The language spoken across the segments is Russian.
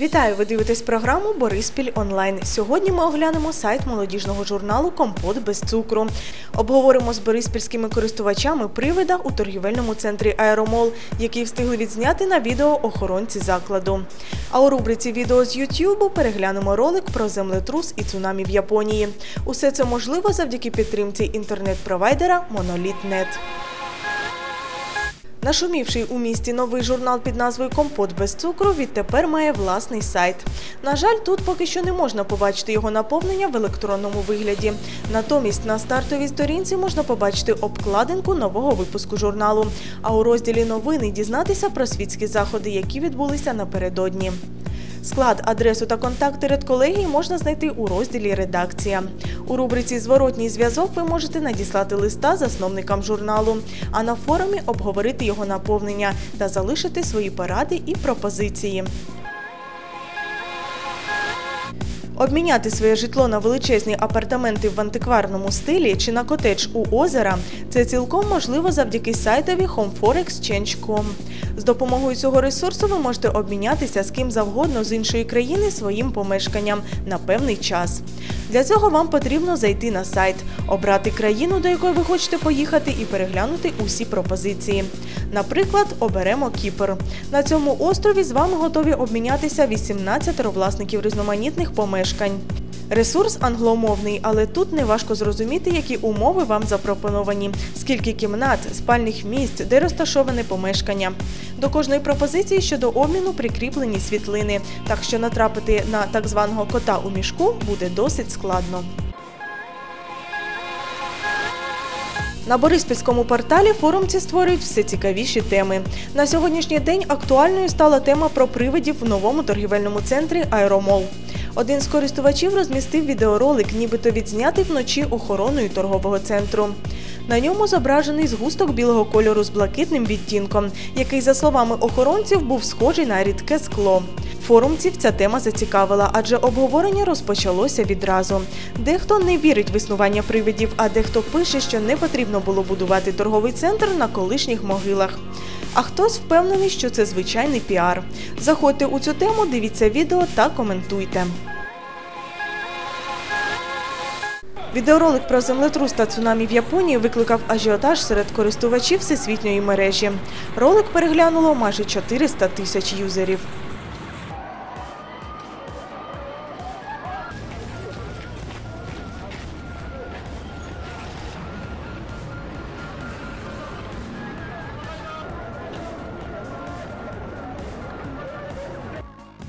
Вітаю! Ви дивитесь програму Бориспіль онлайн. Сьогодні ми оглянемо сайт молодіжного журналу Компот без цукру. Обговоримо з бориспільськими користувачами привида у торгівельному центрі Аеромол, який встигли відзняти на відео охоронці закладу. А у рубриці відео з Ютубу переглянемо ролик про землетрус і цунамі в Японії. Усе це можливо завдяки підтримці інтернет-провайдера Monolith.net. Нашумівший у місті новий журнал під назвою Компот без цукру відтепер має власний сайт. На жаль, тут поки що не можна побачити його наповнення в електронному вигляді. Натомість на стартовій сторінці можна побачити обкладинку нового випуску журналу. А у розділі новини дізнатися про світські заходи, які відбулися напередодні. Склад, адресу та контакти редколегії можна знайти у розділі Редакція. У рубриці Зворотній зв'язок ви можете надіслати листа засновникам журналу, а на форумі обговорити його наповнення та залишити свої поради і пропозиції. Обміняти своє житло на величезні апартаменти в антикварному стилі чи на котедж у озера це цілком можливо завдяки сайтові homeforexchange.com. З допомогою цього ресурсу ви можете обмінятися з ким завгодно з іншої країни своїм помешканням на певний час. Для цього вам потрібно зайти на сайт, обрати країну, до якої ви хочете поїхати, і переглянути усі пропозиції. Наприклад, оберемо Кіпр. На цьому острові з вами готові обмінятися 18 власників різноманітних помешкань. Ресурс англомовний, але тут не важко зрозуміти, які умови вам запропоновані, скільки кімнат, спальних місць, де розташоване помешкання. До кожної пропозиції щодо обміну прикріплені світлини, так що натрапити на так званого кота у мішку буде досить складно. На Бориспільському порталі форумці створюють все цікавіші теми. На сьогоднішній день актуальною стала тема про привидів в новому торгівельному центрі Аеромол. Один з користувачів розмістив відеоролик, нібито відзнятий вночі охороною торгового центру. На ньому зображений згусток білого кольору з блакитним відтінком, який, за словами охоронців, був схожий на рідке скло. Форумців ця тема зацікавила, адже обговорення розпочалося відразу. Дехто не вірить в існування привидів, а дехто пише, що не потрібно було будувати торговий центр на колишніх могилах. А хтось впевнений, що це звичайний піар. Заходьте у цю тему, дивіться відео та коментуйте. Відеоролик про землетрус та цунамі в Японії викликав ажіотаж серед користувачів всесвітньої мережі. Ролик переглянуло майже 400 тисяч юзерів.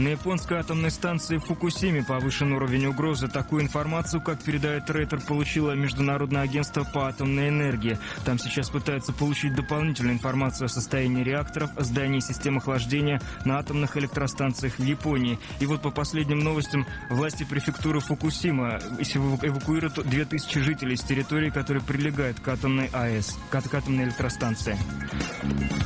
На японской атомной станции в Фукусиме повышен уровень угрозы. Такую информацию, как передает Рейтер, получило Международное агентство по атомной энергии. Там сейчас пытаются получить дополнительную информацию о состоянии реакторов, здании систем охлаждения на атомных электростанциях в Японии. И вот по последним новостям, власти префектуры Фукусима эвакуируют 2000 жителей с территории, которые прилегают к атомной АЭС, к атомной электростанции.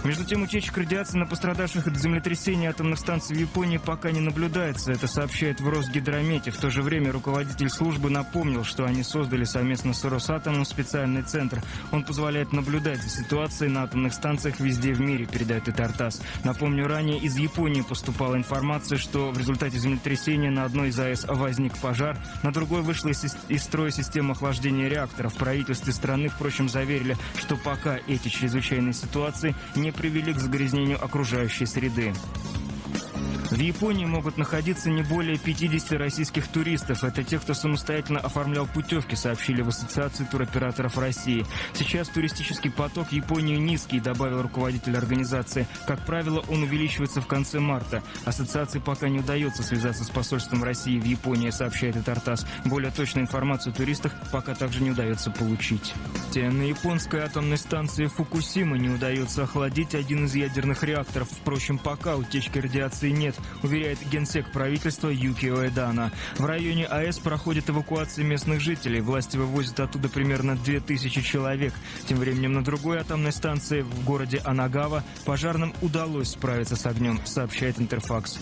Между тем, утечек радиации на пострадавших от землетрясения атомных станций в Японии пока не наблюдается. Это сообщает в Росгидромете. В то же время руководитель службы напомнил, что они создали совместно с Росатомом специальный центр. Он позволяет наблюдать за ситуацией на атомных станциях везде в мире, передает Итартас. Напомню, ранее из Японии поступала информация, что в результате землетрясения на одной из АЭС возник пожар, на другой вышла из, из строя система охлаждения реакторов. В правительстве страны, впрочем, заверили, что пока эти чрезвычайные ситуации не привели к загрязнению окружающей среды. В Японии могут находиться не более 50 российских туристов. Это те, кто самостоятельно оформлял путевки, сообщили в Ассоциации туроператоров России. Сейчас туристический поток Японии низкий, добавил руководитель организации. Как правило, он увеличивается в конце марта. Ассоциации пока не удается связаться с посольством России в Японии, сообщает Тартас. Более точную информацию о туристах пока также не удается получить. На японской атомной станции Фукусима не удается охладить один из ядерных реакторов. Впрочем, пока утечки радиации нет уверяет генсек правительства Юкио Эдана. В районе АЭС проходит эвакуация местных жителей. Власти вывозят оттуда примерно 2000 человек. Тем временем на другой атомной станции в городе Анагава пожарным удалось справиться с огнем, сообщает Интерфакс.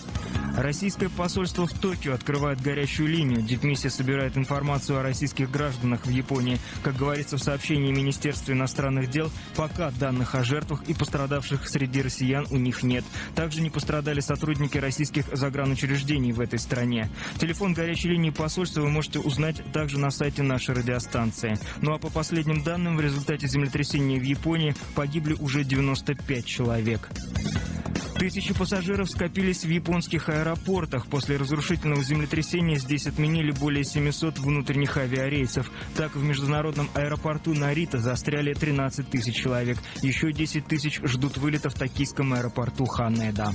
Российское посольство в Токио открывает горячую линию. Дипмиссия собирает информацию о российских гражданах в Японии. Как говорится в сообщении Министерства иностранных дел, пока данных о жертвах и пострадавших среди россиян у них нет. Также не пострадали сотрудники российских загранучреждений в этой стране. Телефон горячей линии посольства вы можете узнать также на сайте нашей радиостанции. Ну а по последним данным, в результате землетрясения в Японии погибли уже 95 человек. Тысячи пассажиров скопились в японских аэропортах. После разрушительного землетрясения здесь отменили более 700 внутренних авиарейсов. Так, в международном аэропорту Нарита застряли 13 тысяч человек. Еще 10 тысяч ждут вылета в токийском аэропорту Ханеда.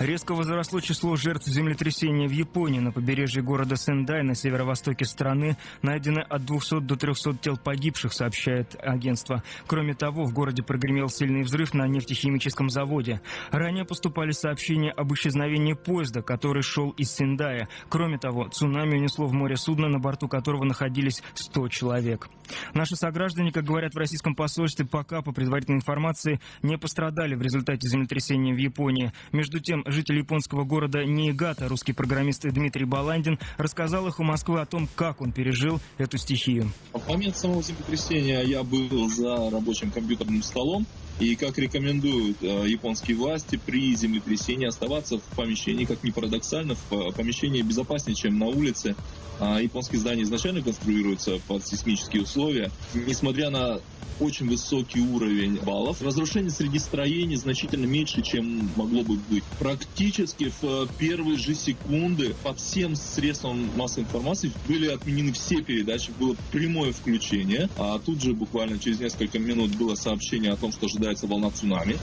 Резко возросло число жертв землетрясения в Японии. На побережье города Сендай на северо-востоке страны найдено от 200 до 300 тел погибших, сообщает агентство. Кроме того, в городе прогремел сильный взрыв на нефтехимическом заводе. Ранее поступали сообщения об исчезновении поезда, который шел из Сендая. Кроме того, цунами унесло в море судно, на борту которого находились 100 человек. Наши сограждане, как говорят в российском посольстве, пока, по предварительной информации, не пострадали в результате землетрясения в Японии. Между тем, житель японского города Ниигата, русский программист Дмитрий Баландин, рассказал их у Москвы о том, как он пережил эту стихию. В момент самого землетрясения я был за рабочим компьютерным столом. И как рекомендуют э, японские власти при землетрясении оставаться в помещении, как ни парадоксально, в помещении безопаснее, чем на улице. А японские здания изначально конструируются под сейсмические условия. Несмотря на очень высокий уровень баллов. Разрушение среди строений значительно меньше, чем могло бы быть. Практически в первые же секунды по всем средствам массовой информации были отменены все передачи, было прямое включение, а тут же буквально через несколько минут было сообщение о том, что ожидается волна цунами.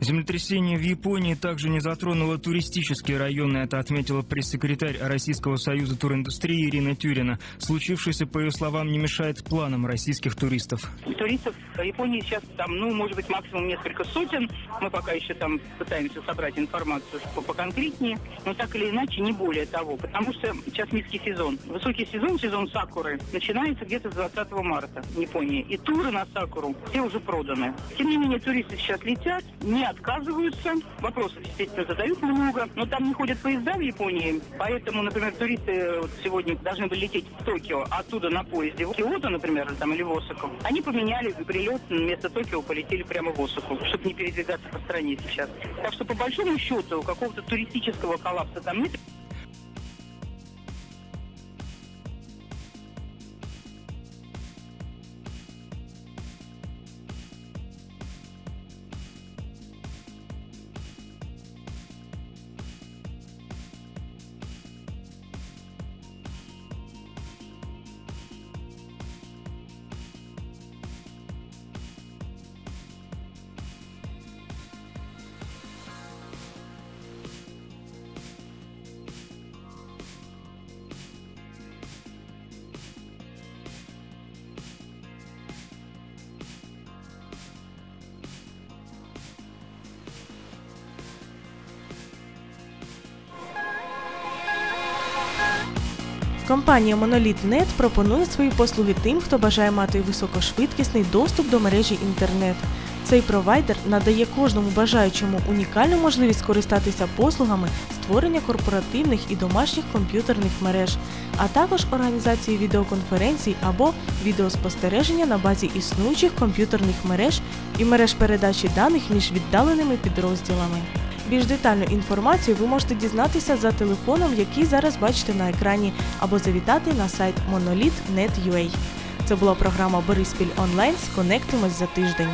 Землетрясение в Японии также не затронуло туристические районы, это отметила пресс-секретарь Российского союза туриндустрии Ирина Тюрина. Случившееся, по ее словам, не мешает планам российских туристов. Туристов в Японии сейчас там, ну, может быть, максимум несколько сотен. Мы пока еще там пытаемся собрать информацию поконкретнее, но так или иначе не более того, потому что сейчас низкий сезон. Высокий сезон, сезон сакуры, начинается где-то с 20 марта в Японии. И туры на сакуру все уже проданы. Тем не менее, туристы сейчас летят, не отказываются. Вопросов, естественно, задают много, но там не ходят поезда в Японии, поэтому, например, туристы вот сегодня должны были лететь в Токио, оттуда на поезде в Киото, например, там, или в Осаку. Они поменяли прилет, вместо Токио полетели прямо в Осаку, чтобы не передвигаться по стране сейчас. Так что, по большому счету, какого-то туристического коллапса там нет. Компанія Monolith.net пропонує свої послуги тим, хто бажає мати високошвидкісний доступ до мережі інтернет. Цей провайдер надає кожному бажаючому унікальну можливість скористатися послугами створення корпоративних і домашніх комп'ютерних мереж, а також організації відеоконференцій або відеоспостереження на базі існуючих комп'ютерних мереж і мереж передачі даних між віддаленими підрозділами. Більш детальну інформацію ви можете дізнатися за телефоном, який зараз бачите на екрані, або завітати на сайт monolith.net.ua. Це була програма Бориспіль онлайн. Сконектимось за тиждень.